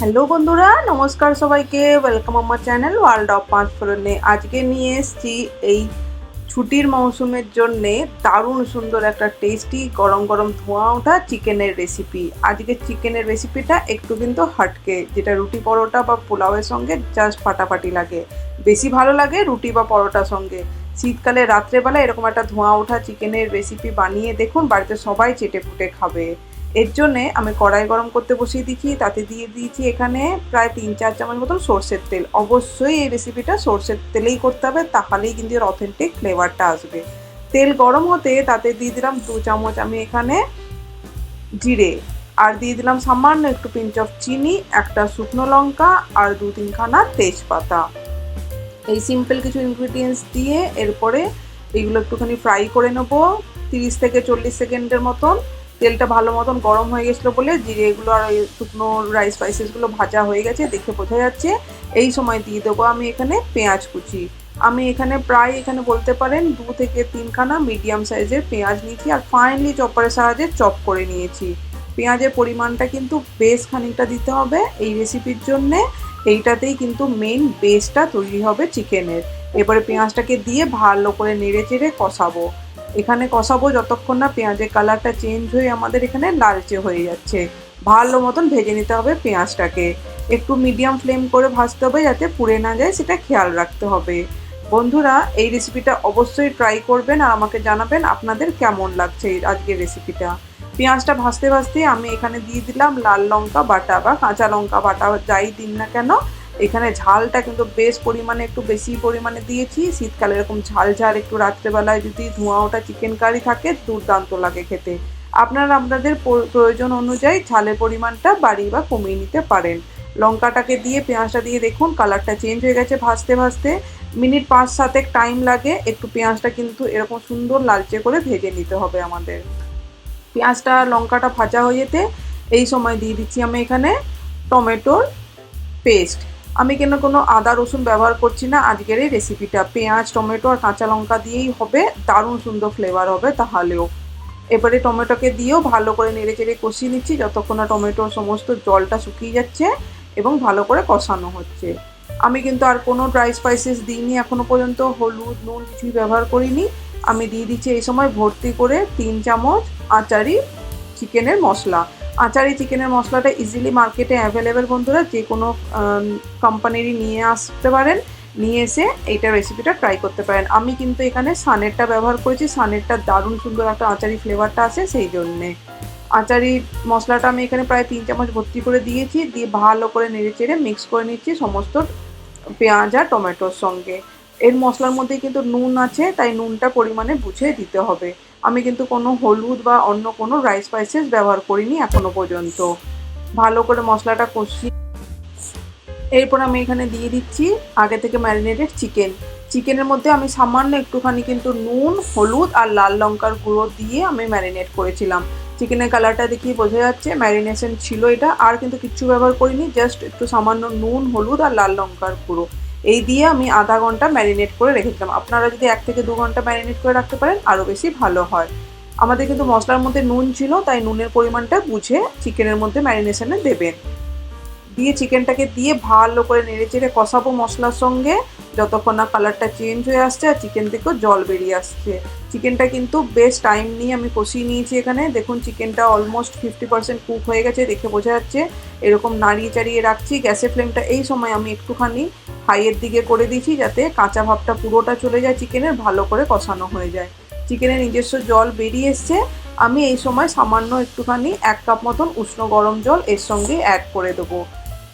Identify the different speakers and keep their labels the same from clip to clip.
Speaker 1: Hello বন্ধুরা, নমস্কার সবাইকে। ওয়েলকাম আমার চ্যানেল ওয়ার্ল্ড অফ পাঁচ ফোরনে আজকে নিয়ে এসেছি এই ছুটির মৌসুমের জন্যে দারুণ সুন্দর একটা টেস্টি গরম গরম ধোঁয়া ওঠা চিকেনের রেসিপি আজকে চিকেনের রেসিপিটা একটু কিন্তু হাটকে, যেটা রুটি পরোটা বা পোলাওয়ের সঙ্গে জাস্ট ফাটাফাটি লাগে। বেশি ভালো লাগে রুটি বা পরোটার সঙ্গে। শীতকালে রাত্রেবেলা এরকম একটা ধোঁয়া ওঠা চিকেনের রেসিপি বানিয়ে দেখুন, বাড়িতে সবাই চেটে ফুটে খাবে। এর জন্যে আমি কড়াই গরম করতে বসিয়ে দিচ্ছি তাতে দিয়ে দিয়েছি এখানে প্রায় তিন চার চামচ মতন সর্ষের তেল। অবশ্যই এই রেসিপিটা সর্ষের তেলেই করতে হবে, তাহলেই কিন্তু এর অথেন্টিক ফ্লেভারটা আসবে। তেল গরম হতে তাতে দিয়ে দিলাম দু চামচ আমি এখানে জিরে, আর দিয়ে দিলাম সামান্য একটু পিঞ্চ অফ চিনি, একটা শুকনো লঙ্কা, আর দু তিনখানা তেজপাতা। এই সিম্পল কিছু ইনগ্রিডিয়েন্টস দিয়ে এরপরে এগুলো একটুখানি ফ্রাই করে নেব, তিরিশ থেকে চল্লিশ সেকেন্ডের মতন। তেলটা ভালো মতন গরম হয়ে গেছিল বলে জিরে এগুলো আর ওই শুকনো রাইস স্পাইসেসগুলো ভাজা হয়ে গেছে, দেখে বোঝা যাচ্ছে। এই সময় দিয়ে দেবো আমি এখানে পেঁয়াজ কুচি। আমি এখানে প্রায় এখানে বলতে পারেন দু থেকে তিনখানা মিডিয়াম সাইজের পেঁয়াজ নিয়েছি আর ফাইনলি চপারের সাহায্যে চপ করে নিয়েছি। পেঁয়াজের পরিমাণটা কিন্তু বেশ খানিকটা দিতে হবে এই রেসিপির জন্যে। এইটাতেই কিন্তু মেইন বেসটা তৈরি হবে চিকেনের এবারে পেঁয়াজটাকে দিয়ে ভালো করে নেড়ে চেড়ে কষাবো। এখানে কষাবো যতক্ষণ না পেঁয়াজের কালারটা চেঞ্জ হয়ে আমাদের এখানে লালচে হয়ে যাচ্ছে। ভালো মতন ভেজে নিতে হবে পেঁয়াজটাকে। একটু মিডিয়াম ফ্লেম করে ভাজতে হবে যাতে পুড়ে না যায়, সেটা খেয়াল রাখতে হবে। বন্ধুরা, এই রেসিপিটা অবশ্যই ট্রাই করবেন আর আমাকে জানাবেন আপনাদের কেমন লাগছে আজকের রেসিপিটা পেঁয়াজটা ভাজতে ভাজতে আমি এখানে দিয়ে দিলাম লাল লঙ্কা বাটা বা কাঁচা লঙ্কা বাটা, যাই দিন না কেন। এখানে ঝালটা কিন্তু বেশ পরিমাণে, একটু বেশি পরিমাণে দিয়েছি। শীতকালে এরকম ঝাল ঝাল একটু রাত্রেবেলায় যদি ধোঁয়া ওটা চিকেন কারি থাকে, দুর্দান্ত লাগে খেতে। আপনারা আপনাদের প্রয়োজন অনুযায়ী ঝালের পরিমাণটা বাড়িয়ে বা কমিয়ে নিতে পারেন। লঙ্কাটাকে দিয়ে, পেঁয়াজটা দিয়ে দেখুন, কালারটা চেঞ্জ হয়ে গেছে ভাজতে ভাজতে। মিনিট পাঁচ সাতেক টাইম লাগে, একটু পেঁয়াজটা কিন্তু এরকম সুন্দর লালচে করে ভেজে নিতে হবে আমাদের। পেঁয়াজটা, লঙ্কাটা ভাজা হয়ে যেতে এই সময় দিয়ে দিচ্ছি আমি এখানে টমেটোর পেস্ট আমি কেন কোনো আদা, রসুন ব্যবহার করছি না? আজকের এই রেসিপিটা পেঁয়াজ, টমেটো আর কাঁচা লঙ্কা দিয়েই হবে। দারুণ সুন্দর ফ্লেভার হবে তাহলেও। এবারে টমেটোকে দিয়েও ভালো করে নেড়ে চেড়ে কষিয়ে নিচ্ছি যতক্ষণ না টমেটোর সমস্ত জলটা শুকিয়ে যাচ্ছে এবং ভালো করে কষানো হচ্ছে। আমি কিন্তু আর কোনো ড্রাই স্পাইসেস দিইনি এখনও পর্যন্ত। হলুদ, নুন কিছুই ব্যবহার করিনি। আমি দিয়ে দিচ্ছি এই সময় ভর্তি করে তিন চামচ আচারি চিকেনের মশলা। আচারি চিকেনের মশলাটা ইজিলি মার্কেটে অ্যাভেলেবেল বন্ধুরা, যে কোনো কোম্পানিরই নিয়ে আসতে পারেন, নিয়ে এসে এইটা রেসিপিটা ট্রাই করতে পারেন। আমি কিন্তু এখানে সানেরটা ব্যবহার করেছি, সানেরটা দারুণ সুন্দর একটা আচারি ফ্লেভারটা আছে সেই জন্যে। আচারি মশলাটা আমি এখানে প্রায় তিন চামচ ভর্তি করে দিয়েছি, দিয়ে ভালো করে নেড়ে চেড়ে মিক্স করে নিচ্ছি সমস্ত পেঁয়াজ আর টমেটোর সঙ্গে। এর মশলার মধ্যে কিন্তু নুন আছে, তাই নুনটা পরিমাণে বুঝে দিতে হবে। আমি কিন্তু কোনো হলুদ বা অন্য কোনো রাইস স্পাইসেস ব্যবহার করিনি এখনও পর্যন্ত। ভালো করে মশলাটা কষি এরপর আমি এখানে দিয়ে দিচ্ছি আগে থেকে ম্যারিনেটেড চিকেন চিকেনের মধ্যে আমি সামান্য একটুখানি কিন্তু নুন, হলুদ আর লাল লঙ্কার গুঁড়ো দিয়ে আমি ম্যারিনেট করেছিলাম। চিকেনের কালারটা দেখিয়ে বোঝা যাচ্ছে ম্যারিনেশন ছিল এটা। আর কিন্তু কিচ্ছু ব্যবহার করিনি জাস্ট একটু সামান্য নুন, হলুদ আর লাল লঙ্কার গুঁড়ো। এই দিয়ে আমি আধা ঘণ্টা ম্যারিনেট করে রেখেছিলাম আপনারা যদি এক থেকে দু ঘণ্টা ম্যারিনেট করে রাখতে পারেন আরও বেশি ভালো হয়। আমাদের কিন্তু মশলার মধ্যে নুন ছিল, তাই নুনের পরিমাণটা বুঝে চিকেনের মধ্যে ম্যারিনেশনে দেবেন। দিয়ে চিকেনটাকে দিয়ে ভালো করে নেড়ে চেড়ে কষাবো মশলার সঙ্গে। যতক্ষণ না কালারটা চেঞ্জ হয়ে আসছে আর চিকেন থেকেও জল বেরিয়ে আসছে। চিকেনটা কিন্তু বেশ টাইম নিয়ে আমি কষিয়ে নিয়েছি এখানে। দেখুন, চিকেনটা অলমোস্ট ফিফটি পার্সেন্ট কুক হয়ে গেছে, দেখে বোঝা যাচ্ছে। এরকম নাড়িয়ে চাড়িয়ে রাখছি। গ্যাসের ফ্লেমটা এই সময় আমি একটুখানি হাইয়ের দিকে করে দিয়েছি যাতে কাঁচা ভাবটা পুরোটা চলে যায় চিকেনের, ভালো করে কষানো হয়ে যায়। চিকেনের নিজস্ব জল বেরিয়ে এসছে। আমি এই সময় সামান্য একটুখানি এক কাপ মতন উষ্ণ গরম জল এর সঙ্গে অ্যাড করে দেবো।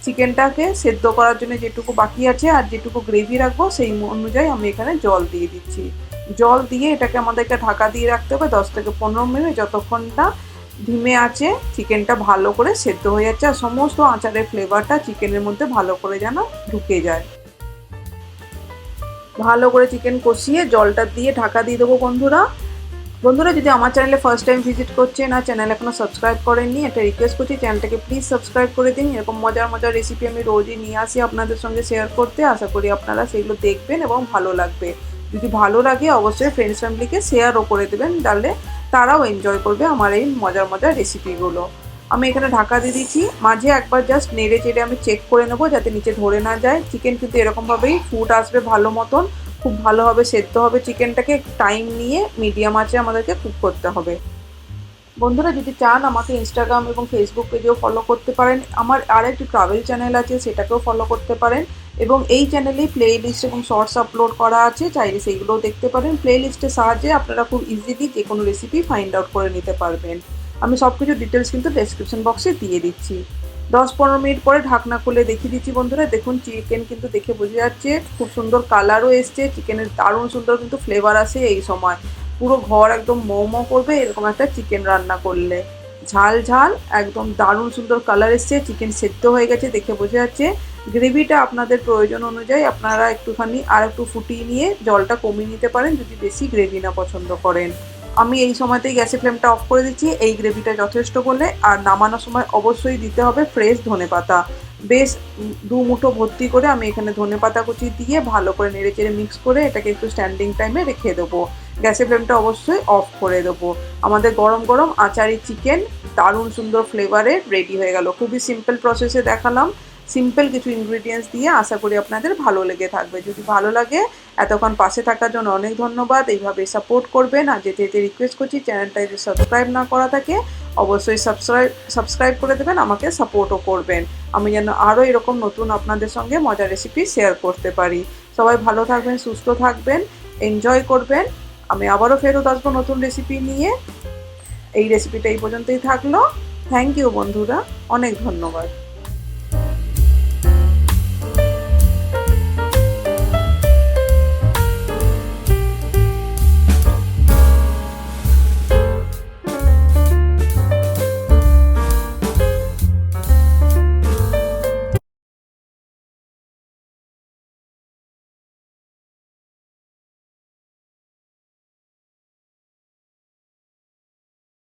Speaker 1: চিকেনটাকে সেদ্ধ করার জন্য যেটুকু বাকি আছে আর যেটুকু গ্রেভি রাখব, সেই অনুযায়ী আমি এখানে জল দিয়ে দিচ্ছি। জল দিয়ে এটাকে আমাদেরকে ঢাকা দিয়ে রাখতে হবে দশ থেকে পনেরো মিনিট। যতক্ষণ না ধিমে আছে, চিকেনটা ভালো করে সেদ্ধ হয়ে যাচ্ছে। আর সমস্ত আচারের ফ্লেভারটা চিকেনের মধ্যে ভালো করে যেন ঢুকে যায়। ভালো করে চিকেন কষিয়ে জলটা দিয়ে ঢাকা দিয়ে দেবো বন্ধুরা। বন্ধুরা, যদি আমার চ্যানেলে ফার্স্ট টাইম ভিজিট করছেন আর চ্যানেল এখনও সাবস্ক্রাইব করেননি, একটা রিকোয়েস্ট করছি, চ্যানেলটাকে প্লিজ সাবস্ক্রাইব করে দিন। এরকম মজার মজার রেসিপি আমি রোজই নিয়ে আসি আপনাদের সঙ্গে শেয়ার করতে। আশা করি আপনারা সেগুলো দেখবেন এবং ভালো লাগবে। যদি ভালো লাগে, অবশ্যই ফ্রেন্ডস ফ্যামিলিকে শেয়ারও করে দেবেন, তাহলে তারাও এনজয় করবে আমার এই মজার মজার রেসিপিগুলো আমি এখানে ঢাকা দিয়ে দিচ্ছি মাঝে একবার জাস্ট নেড়ে চেড়ে আমি চেক করে নেব যাতে নিচে ধরে না যায়। চিকেন কিন্তু এরকমভাবেই ফুট আসবে ভালো মতন। খুব ভালোভাবে সেদ্ধ হবে চিকেনটাকে টাইম নিয়ে মিডিয়াম আঁচে আমাদেরকে কুক করতে হবে। বন্ধুরা, যদি চান আমাকে ইনস্টাগ্রাম এবং ফেসবুক পেজেও ফলো করতে পারেন। আমার আর একটি ট্রাভেল চ্যানেল আছে, সেটাকেও ফলো করতে পারেন। এবং এই চ্যানেলে প্লে লিস্ট এবং শর্টস আপলোড করা আছে, চাইলে সেইগুলোও দেখতে পারেন। প্লে লিস্টের সাহায্যে আপনারা খুব ইজিলি যে কোনো রেসিপি ফাইন্ড আউট করে নিতে পারবেন। আমি সব কিছু ডিটেলস কিন্তু ডেসক্রিপশন বক্সে দিয়ে দিচ্ছি। দশ পনেরো মিনিট পরে ঢাকনা খুলে দেখিয়ে দিচ্ছি বন্ধুরা। দেখুন চিকেন কিন্তু দেখে বোঝা যাচ্ছে খুব সুন্দর কালারও এসছে। চিকেনের দারুণ সুন্দর কিন্তু ফ্লেভার আসে এই সময়। পুরো ঘর একদম মোমো করবে, এরকম একটা চিকেন রান্না করলে। ঝাল ঝাল, একদম দারুণ সুন্দর কালার এসছে। চিকেন সেদ্ধ হয়ে গেছে, দেখে বোঝা যাচ্ছে। গ্রেভিটা আপনাদের প্রয়োজন অনুযায়ী আপনারা একটুখানি আর একটু ফুটিয়ে নিয়ে জলটা কমিয়ে নিতে পারেন, যদি বেশি গ্রেভি না পছন্দ করেন। আমি এই সময়তেই গ্যাসের ফ্লেমটা অফ করে দিচ্ছি। এই গ্রেভিটা যথেষ্ট বলে। আর নামানোর সময় অবশ্যই দিতে হবে ফ্রেশ ধনে পাতা। বেশ দু মুঠো ভর্তি করে আমি এখানে ধনে পাতা কুচি দিয়ে ভালো করে নেড়ে চেড়ে মিক্স করে এটাকে একটু স্ট্যান্ডিং টাইমে রেখে দেবো। গ্যাসের ফ্লেমটা অবশ্যই অফ করে দেবো। আমাদের গরম গরম আচারি চিকেন দারুণ সুন্দর ফ্লেভারে রেডি হয়ে গেল। খুবই সিম্পল প্রসেসে দেখালাম। সিম্পল কিছু ইনগ্রিডিয়েন্টস দিয়ে আশা করি আপনাদের ভালো লেগে থাকবে। যদি ভালো লাগে, এতক্ষণ পাশে থাকার জন্য অনেক ধন্যবাদ। এইভাবে সাপোর্ট করবেন আর যেতে যেতে রিকোয়েস্ট করছি চ্যানেলটা যদি সাবস্ক্রাইব না করা থাকে, অবশ্যই সাবস্ক্রাইব সাবস্ক্রাইব করে দেবেন, আমাকে সাপোর্টও করবেন। আমি যেন আরও এরকম নতুন আপনাদের সঙ্গে মজার রেসিপি শেয়ার করতে পারি। সবাই ভালো থাকবেন, সুস্থ থাকবেন এনজয় করবেন। আমি আবারও ফেরত আসব নতুন রেসিপি নিয়ে। এই রেসিপিটা এই পর্যন্তই থাকল। থ্যাংক ইউ বন্ধুরা। অনেক ধন্যবাদ।